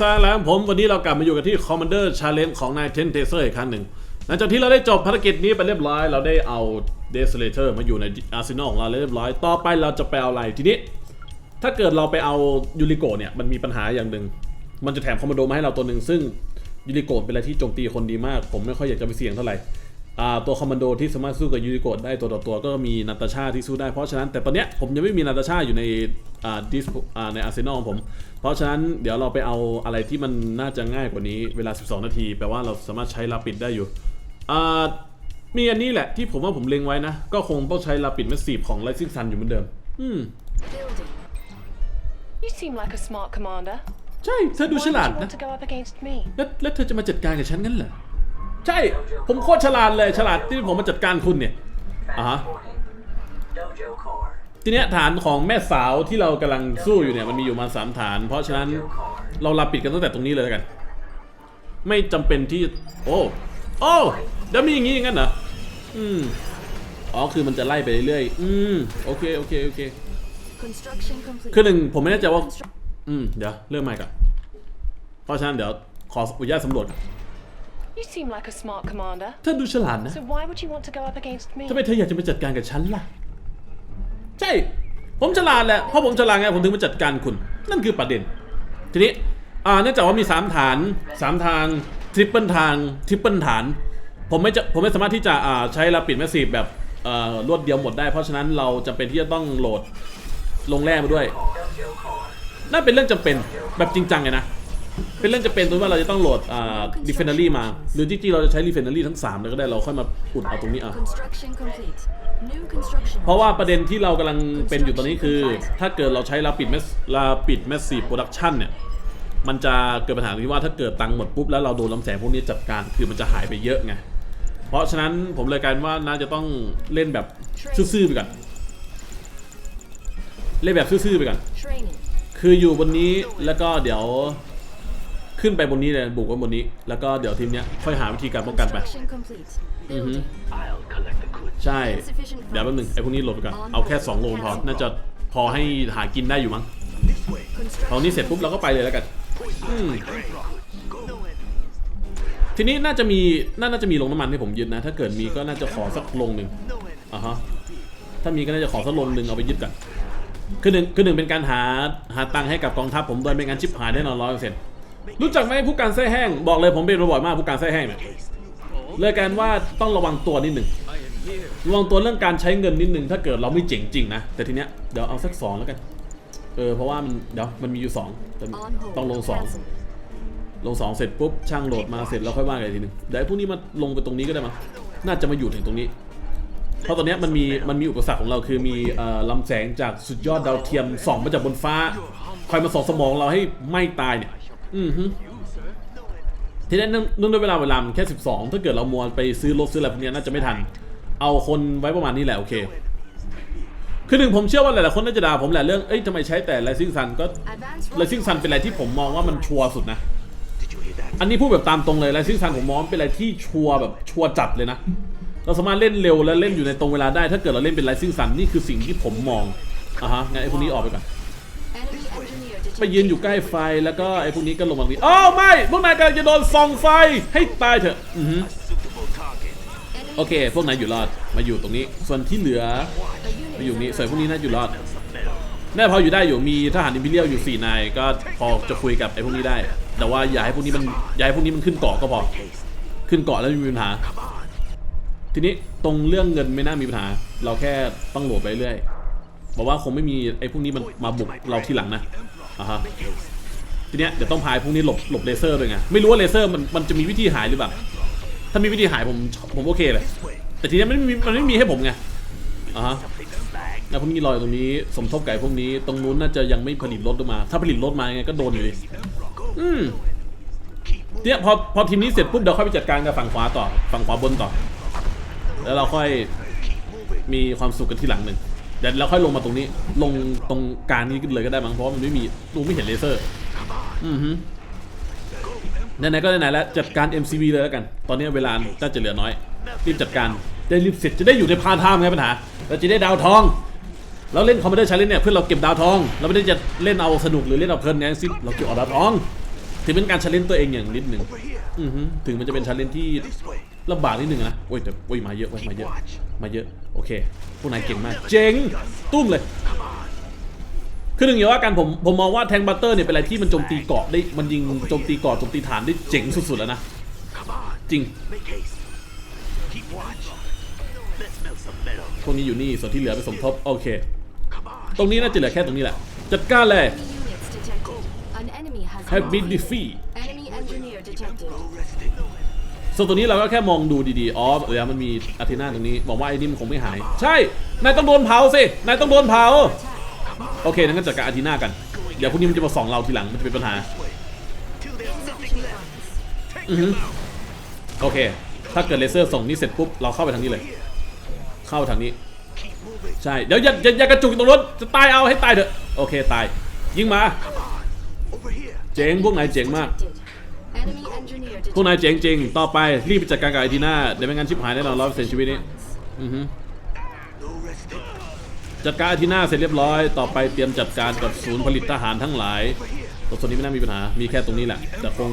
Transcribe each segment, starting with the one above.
ซาแล้วผมวันนี้เรากลับมาอยู่กันที่ Commander Challenge ของนายเทนเทเซอร์อีกครั้งหนึ่ง หลังจากที่เราได้จบภารกิจนี้ไปเรียบร้อย เราได้เอา Desolator มาอยู่ในอาร์เซนอลของเราเรียบร้อย ต่อไปเราจะไปเอาอะไรทีนี้ ถ้าเกิดเราไปเอายูริโกเนี่ยมันมีปัญหาอย่างหนึ่ง มันจะแถมคอมมานโดมาให้เราตัวหนึ่งซึ่งยูริโกเป็นอะไรที่โจมตีคนดีมาก ผมไม่ค่อยอยากจะไปเสี่ยงเท่าไหร่ ตัวคอมมานโดที่สามารถสู้กับยูริโกะได้ตัวต่อตัวก็มีนาตาชาที่สู้ได้เพราะฉะนั้นแต่ตอนเนี้ยผมยังไม่มีนาตาชาอยู่ในอ่าดิสอ่าในอาร์เซนอลของผม เพราะฉะนั้นเดี๋ยวเราไปเอาอะไรที่มันน่าจะง่ายกว่านี้เวลา 12 นาที แปลว่าเราสามารถใช้ลาปิดได้อยู่อ่ามีอันนี้แหละที่ผมว่าผมเล็งไว้นะ ก็คงต้องใช้ลาปิดแมสซีฟของไลซิ่งซันอยู่เหมือนเดิม อืม Building. You seem like a smart commander. ใช่ เธอดู Why ฉ would ลาด you นะ want to go up against me? แล้วแล้วเธอจะมาจัดการกับฉันงั้นเหรอ ใช่ ผมโคตรฉลาดเลยฉลาดที่ผมมาจัดการคุณเนี่ยอ่าฮะ Dojo Core. ทีเนี้ยฐานของแม่สาวที่เรากำลังสู้อยู่เนี่ยมันมีอยู่มาสามฐาน เพราะฉะนั้นเราลาปิดกันตั้งแต่ตรงนี้เลยแล้วกัน ไม่จำเป็นที่โอ้โอ้เดี๋ยวมีอย่างงี้อย่างนั้นเหรออืมอ๋อคือมันจะไล่ไปเรื่อยๆอืมโอเคโอเคโอเค Construction complete. คือหนึ่งผมไม่แน่ใจว่า อืมเดี๋ยวเริ่มใหม่ก่อนเพราะฉะนั้นเดี๋ยวขออนุญาตสำรวจก่อน You seem like a smart commander. เธอดูฉลาดนะ So why would you want to go up against me? ทำไมเธออยากจะมาจัดการกับฉันล่ะ ใช่ ผมฉลาดแหละเพราะผมฉลาดไงผมถึงมาจัดการคุณ นั่นคือประเด็น ทีนี้อ่าเนื่องจากว่ามี 3 ฐาน 3 ทางทริปเปิลทางทริปเปิลฐาน ผมไม่จะผมไม่สามารถที่จะอ่าใช้ลาปิดแมสซีฟแบบเอ่อรวดเดียวหมดได้ เพราะฉะนั้นเราจำเป็นที่จะต้องโหลดลงแร่มาด้วย Dojo Core. นั่นเป็นเรื่องจำเป็นแบบจริงจังเลยนะ เป็นเรื่องจำเป็นตรงว่าเราจะต้องโหลดอ่าดิเฟนเนอรี่มา หรือจริงๆเราจะใช้ดิเฟนเนอรี่ทั้ง3เลยก็ได้เราค่อยมาอุดเอาตรงนี้อะ Construction complete. New construction. เพราะว่าประเด็นที่เรากำลังเป็นอยู่ตอนนี้คือ ถ้าเกิดเราใช้ลาปิดแมสลาปิดแมสซีฟโปรดักชันเนี่ย มันจะเกิดปัญหาที่ว่าถ้าเกิดตังค์หมดปุ๊บแล้วเราโดนลำแสงพวกนี้จัดการคือมันจะหายไปเยอะไง เพราะฉะนั้นผมเลยกลารว่าน่าจะต้องเล่นแบบซื่อๆไปก่อน เล่นแบบซื่อๆไปก่อน Training. คืออยู่บนนี้แล้วก็เดี๋ยว ขึ้นไปบนนี้เลยบุกไว้บนนี้ แล้วก็เดี๋ยวทีมเนี้ยค่อยหาวิธีการป้องกันไป Construction complete. Building. I'll collect the goods. ใช่ เดี๋ยวแป๊บนึงไอ้พวกนี้โหลดไปก่อนเอาแค่2โลพอน่าจะพอให้หากินได้อยู่มั้ง Construction. ตอนนี้เสร็จปุ๊บเราก็ไปเลยแล้วกันอืมทีนี้น่าจะมีน่าน่าจะมีลงน้ำมันให้ผมยึดนะ ถ้าเกิดมีก็น่าจะขอสักลงหนึ่งอ่าฮะถ้ามีก็น่าจะขอสักลงหนึ่งเอาไปยึดกันคือหนึ่งคือหนึ่งเป็นการหาหาตังค์ให้กับกองทัพผมโดยไม่งั้นชิปหายแน่นอนร้อยเปอร์เซ็นต์ รู้จักไหมผู้การแท้แห้งบอกเลยผมเป็นบ่อยมากผู้การแท้แห้งเนี่ยเลยการว่าต้องระวังตัวนิดหนึ่งระวังตัวเรื่องการใช้เงินนิดหนึ่งถ้าเกิดเราไม่เจ๋งจริงนะแต่ทีเนี้ยเดี๋ยวเอาสักสองแล้วกันเออเพราะว่ามันเดี๋ยวมันมีอยู่สองต้องลงสองลงสองเสร็จปุ๊บช่างโหลดมาเสร็จแล้วค่อยว่ากันอีกทีหนึงเดี๋ยวพวกนี้มาลงไปตรงนี้ก็ได้มั้งน่าจะมาอยู่ถึงตรงนี้ เพราะตอนเนี้ยมันมีมันมีอุปสรรคของเราคือมีเอ่อลำแสงจากสุดยอดดาวเทียมส่องมาจากบนฟ้าคอยมาส่องสมองเราให้ไม่ตายเนี่ย อือฮึทีนี้นื่งเนื่องด้วยเวลาเวลามันแค่ 12 ถ้าเกิดเรามัวไปซื้อรถซื้ออะไรพวกนี้น่าจะไม่ทัน เอาคนไว้ประมาณนี้แหละโอเค คือหนึ่งผมเชื่อว่าหลายๆคนน่าจะด่าผมแหละเรื่องเอ้ยทำไมใช้แต่ไลซิ่งซันก็ไลซิ่งซันเป็นอะไรที่ผมมองว่ามันชัวร์สุดนะ อันนี้พูดแบบตามตรงเลยไลซิ่งซันผมมองเป็นอะไรที่ชัวร์แบบชัวร์จัดเลยนะ เราสามารถเล่นเร็วและเล่นอยู่ในตรงเวลาได้ ถ้าเกิดเราเล่นเป็นไลซิ่งซันนี่คือสิ่งที่ผมมองอะฮะงั้นไอ้พวกนี้ออกไปก่อน ไปยืนอยู่ใกล้ไฟแล้วก็ไอ้พวกนี้ก็ลงมาตรงนี้อ้าวไม่พวกนายกำลังจะโดนส่องไฟให้ตายเถอะอือฮึ Suitable target. Enemy โอเค พวกนายอยู่รอดมาอยู่ตรงนี้ ส่วนที่เหลือมาอยู่นี้ส่วนพวกนี้น่าอยู่รอดแน่พออยู่ได้อยู่มีทหารอิมพีเรียลอยู่สี่นายก็พอจะคุยกับไอ้พวกนี้ได้ แต่ว่าอย่าให้พวกนี้มันอย่าให้พวกนี้มันขึ้นเกาะก็พอขึ้นเกาะแล้วม่มีปัญหา ทีนี้ตรงเรื่องเงินไม่น่ามีปัญหา เราแค่ต้องโหลดไปเรื่อยบอกว่าคงไม่มีไอ้พวกนี้มันมาบุกเราทีหลังนะ อ่าฮะทีเนี้ยเดี๋ยวต้องพายพวกนี้หลบหลบเลเซอร์ด้วยไงไม่รู้ว่าเลเซอร์มันมันจะมีวิธีหายหรือเปล่าถ้ามีวิธีหายผมผมโอเคเลย แต่ทีเนี้ยมันไม่มีมันไม่มีให้ผมไงอ่าฮะแล้วพวกนี้ลอยตรงนี้สมทบไก่พวกนี้ตรงนู้นน่าจะยังไม่ผลิตรถออกมา ถ้าผลิตรถมาไงก็โดนอยู่ดีอืมเนี่ยพอพอทีมนี้เสร็จปุ๊บเดี๋ยวค่อยไปจัดการกับฝั่งขวาต่อฝั่งขวาบนต่อ แล้วเราค่อยมีความสุขกันที่หลังหนึ่ง เดี๋ยวเราค่อยลงมาตรงนี้ ลงตรงกลางนี้เลยก็ได้มั้งเพราะว่ามันไม่มีดูไม่เห็นเลเซอร์ อือฮึไหนๆก็ไหนๆแล้วจัดการ MCV เลยแล้วกัน ตอนนี้เวลาน่าจะเหลือน้อยรีบจัดการได้รีบเสร็จจะได้อยู่ในพาร์ทไทม์ไงปัญหาเราจะได้ดาวทอง เราเล่นคอมมานเดอร์ชาเลนเนี่ยเพื่อเราเก็บดาวทอง เราไม่ได้จะเล่นเอาสนุกหรือเล่นเอาเพลินไงสิเราเก็บเอาดาวทองถือเป็นการชาเลนจ์ตัวเองอย่างนิดหนึ่ง Over here. อือฮึถึงมันจะเป็นชาเลนจ์ที่ This way. ลำบากนิดหนึ่งนะโอ้ยแต่โอ้ยมาเยอะเว้ยมาเยอะ มาเยอะ โอเค พวกนายเก่งมาก เจ๋ง ตุ้มเลย คือหนึ่งอย่างว่ากันผม ผมมองว่าแทงบัตเตอร์เนี่ยเป็นอะไรที่มันโจมตีเกาะได้ มันยิงโจมตีเกาะโจมตีฐานได้เจ๋งสุดๆแล้วนะ Come on. จริง Make haste. Keep watch. Let's smell some metal. พวกนี้อยู่นี่ ส่วนที่เหลือไปสมทบ โอเค Come on. ตรงนี้น่าจะเหลือแค่ตรงนี้แหละ จัดการเลย Enemy units detected. An enemy has ส่วนตัวนี้เราก็แค่มองดูดีๆ อ๋อเดี๋ยวมันมีอาทินาตรงนี้ บอกว่าไอ้นี่มันคงไม่หาย ใช่ นายต้องโดนเผาสิ นายต้องโดนเผา โอเคงั้นจัดการอาทินากัน เดี๋ยวพวกนี้มันจะมาส่องเราทีหลัง มันจะเป็นปัญหา Till there's nothing Insufficient left. funds. Take Mhm. them out. โอเค ถ้าเกิดเลเซอร์ส่งนี่เสร็จปุ๊บ เราเข้าไปทางนี้เลย เข้าทางนี้ ใช่ เดี๋ยวอย่าอย่ายากระจุกอยู่ตรงรถ จะตายเอาให้ตายเถอะ โอเคตาย ยิงมา เจ๋งพวกนายเจ๋งมาก พวก detected. นายเจ๋งจริง ต่อไปรีบไปจัดการกับไอทีน่าเดี๋ยวไม่งั้นชิบหายแน่นอนร้อยเปอร์เซ็นต์ชีวิตนี้อือฮึ No resting. จัดการไอทีน่าเสร็จเรียบร้อย ต่อไปเตรียมจัดการกับศูนย์ผลิตทหารทั้งหลาย Over here. ตรงส่วนนี้ไม่น่ามีปัญหา มีแค่ตรงนี้แหละ แต่คง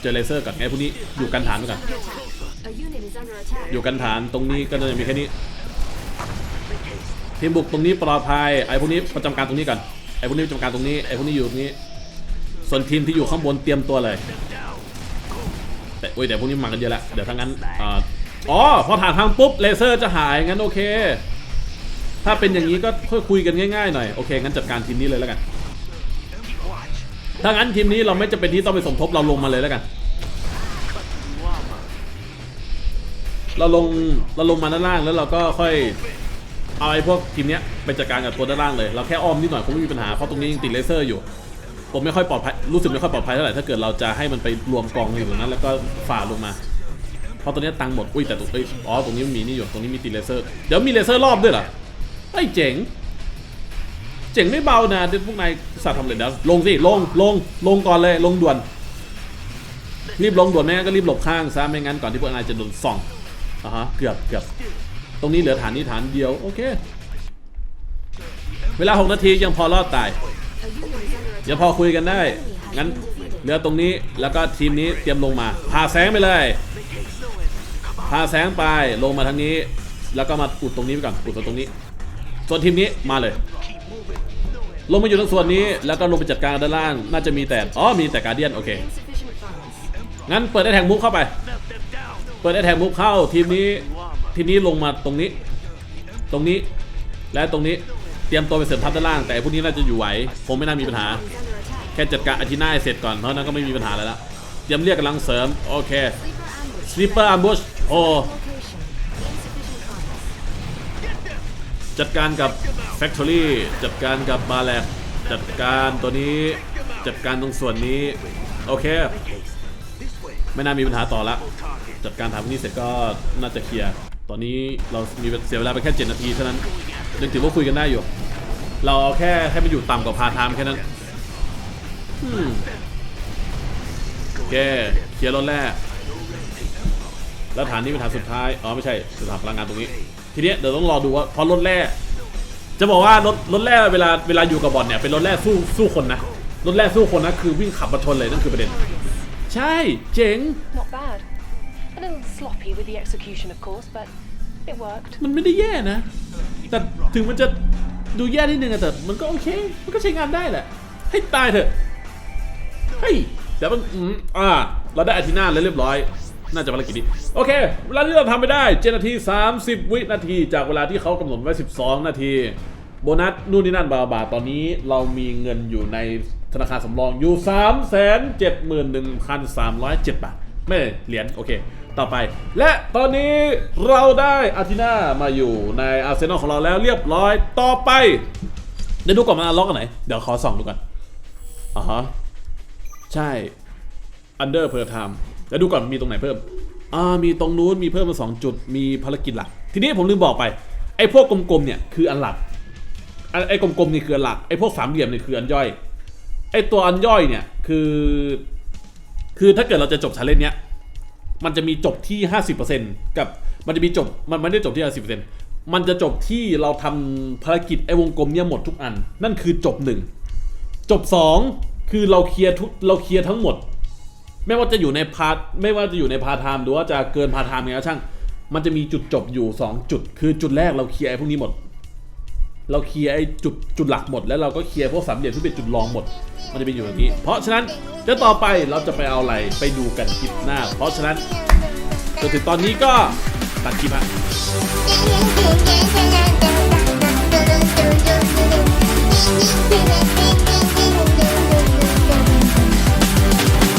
เจอเลเซอร์กับไงพวกนี้อยู่กันฐานไว้ก่อน A unit is under attack. อยู่กันฐานตรงนี้ก็จะมีแค่นี้ ทีมบุกตรงนี้ปลอดภัย ไอ้พวกนี้ประจำการตรงนี้ก่อน ไอ้พวกนี้ประจำการตรงนี้ ไอ้พวกนี้อยู่ตรงนี้ ส่วนทีมที่อยู่ข้างบนเตรียมตัวเลย แต่โอ้ยแต่พวกนี้มากันเยอะแล้วเดี๋ยวทั้างนั้นอ่าอ๋อพอฐานพังปุ๊บเลเซอร์จะหายงั้นโอเค ถ้าเป็นอย่างนี้ก็ค่อยคุยกันง่ายๆหน่อยโอเคงั้นจัดการทีมนี้เลยแล้วกัน Keep watch. ถ้างั้นทีมนี้เราไม่จำเป็นที่ต้องไปสมทบเราลงมาเลยแล้วกัน เราลงเราลงมาด้านล่างแล้วเราก็ค่อยเอาไอ้พวกทีมเนี้ยไปจัดการกับตัวด้านล่างเลย เราแค่อ้อมนิดหน่อยคงไม่มีปัญหาเพราะตรงนี้ยังติดเลเซอร์อยู่ ผมไม่ค่อยปลอดภัยรู้สึกไม่ค่อยปลอดภัยเท่าไหร่ถ้าเกิดเราจะให้มันไปรวมกองอยู่ตรงนั้น แล้วก็ฝ่าลงมาเพราะตัวเนี้ตังค์หมดอุ้ยแต่ตรงเอ้ยอ๋อตรงนี้มันมีนี่อยู่ตรงนี้มีติดเลเซอร์เดี๋ยวมีเลเซอร์รอบด้วยเหรอไอ้เจ๋ง เจ๋งไม่เบานะเดี๋ยวพวกนายสัตว์ทำเลยเดี๋ยวลงสิลงลงลงก่อนเลยลงด่วน รีบลงด่วนไม่งั้นก็รีบหลบข้างซะไม่งั้นก่อนที่พวกนายจะโดนส่องอะฮะเกือบเกือบตรงนี้เหลือฐานนี้ฐานเดียวโอเค เวลา 6 นาทียังพอรอดตาย ดี๋ยวพอคุยกันได้ งั้นเหลือตรงนี้แล้วก็ทีมนี้เตรียมลงมาพาแสงไปเลยพาแสงไปลงมาทางนี้ แล้วก็มาอุดตรงนี้ไปก่อนอุดตรงนี้ ส่วนทีมนี้มาเลย ลงมาอยู่ตรงส่วนนี้แล้วก็ลงไปจัดการด้านล่าง น่าจะมีแต่อ๋อมีแต่การเดียนโอเคงั้นเปิดได้แทงมุกเข้าไป เปิดได้แทงมุกเข้าทีมนี้ทีมนี้ลงมาตรงนี้ ตรงนี้และตรงนี้ เตรียมตัวไปเสริมทัพด้านล่าง แต่พวกนี้น่าจะอยู่ไหวคงไม่น่ามีปัญหา แค่จัดการอาทิน่าให้เสร็จก่อนเพราะนั้นก็ไม่มีปัญหาแล้วเตรียมเรียกกำลังเสริม โอเค Sleeper ambush. สลิปเปอร์อัมบุชโอ้จัดการกับแฟคทอรี่จัดการกับบาแลกจัดการตัวนี้จัดการตรงส่วนนี้ โอเค ไม่น่ามีปัญหาต่อละ จัดการทำพวกนี้เสร็จก็น่าจะเคลียร์ ตอนนี้เรามีเสียเวลาไปแค่ 7 นาทีเท่านั้น ยังถือว่าคุยกันได้อยู่ เราเอาแค่ให้มันอยู่ต่ำกว่าพาทไทม์แค่นั้นโอเคเคลียร์รถแรกแล้วฐานนี้เป็นฐานสุดท้าย อ๋อไม่ใช่สถานพลังงานตรงนี้ ทีเนี้ยเดี๋ยวต้องรอดูว่าเพราะรถแรกจะบอกว่ารถรถแรกเวลาเวลาอยู่กับบอลเนี่ยเป็นรถแรกสู้สู้คนนะ รถแรกสู้คนนะคือวิ่งขับมาชนเลยนั่นคือประเด็น ใช่ เจ๋ง Not bad. A little sloppy with the execution, of course, but it worked. มันไม่ได้แย่นะ แต่ถึงมันจะดูแย่นิดนึงอะแต่มันก็โอเค มันก็ใช้งานได้แหละ ให้ตายเถอะ เฮ้ยเดี๋ยวมันอืมอ่า เราได้อาทิตย์หน้าแล้วเรียบร้อย น่าจะภารกิจนี้ โอเค เวลาที่เราทำไปได้7นาที 30 วินาที จากเวลาที่เขากำหนดไว้ 12 นาที โบนัสนู่นนี่นั่นบาบาตอนนี้เรามีเงินอยู่ในธนาคารสำรองอยู่ 3 7 1 3 0 7 บาท ไม่เหรียญโอเค ต่อไป และตอนนี้เราได้อาทิน่ามาอยู่ในอาร์เซนอลของเราแล้วเรียบร้อยต่อไปเดี๋ยวดูก่อนมันล็อกกันไหน เดี๋ยวขอส่องดูก่อนอ่าฮะใช่ under per time แล้วดูก่อนมีตรงไหนเพิ่มอ่ามีตรงนู้นมีเพิ่มมาสองจุดมีภารกิจหลัก ทีนี้ผมลืมบอกไปไอ้พวกกลมๆเนี่ยคืออันหลักไอ้กลมๆนี่คืออันหลักไอ้พวกสามเหลี่ยมนี่คืออันย่อยไอ้ตัวอันย่อยเนี่ยคือ คือถ้าเกิดเราจะจบชาเลนจ์เนี้ย มันจะมีจบที่ 50%กับมันจะมีจบมันไม่ได้จบที่ 50%มันจะจบที่เราทำภารกิจไอ้วงกลมเนี่ยหมดทุกอัน นั่นคือจบหนึ่งจบ 2 คือเราเคลียร์ทุกเราเคลียร์ทั้งหมด ไม่ว่าจะอยู่ในพาร์ทไม่ว่าจะอยู่ในพาร์ทไทม์หรือว่าจะเกินพาร์ทไทม์ยังไงก็ช่าง มันจะมีจุดจบอยู่ 2 จุด คือจุดแรกเราเคลียร์ไอ้พวกนี้หมด เราเคลียร์ไอ้จุดจุดหลักหมด แล้วเราก็เคลียร์พวกสามเหลี่ยมที่เป็นจุดรองหมด มันจะเป็นอยู่อย่างนี้ เพราะฉะนั้นเดี๋ยวต่อไปเราจะไปเอาอะไรไปดูกันคลิปหน้า เพราะฉะนั้นจนถึงตอนนี้ก็ตัดคลิปฮะ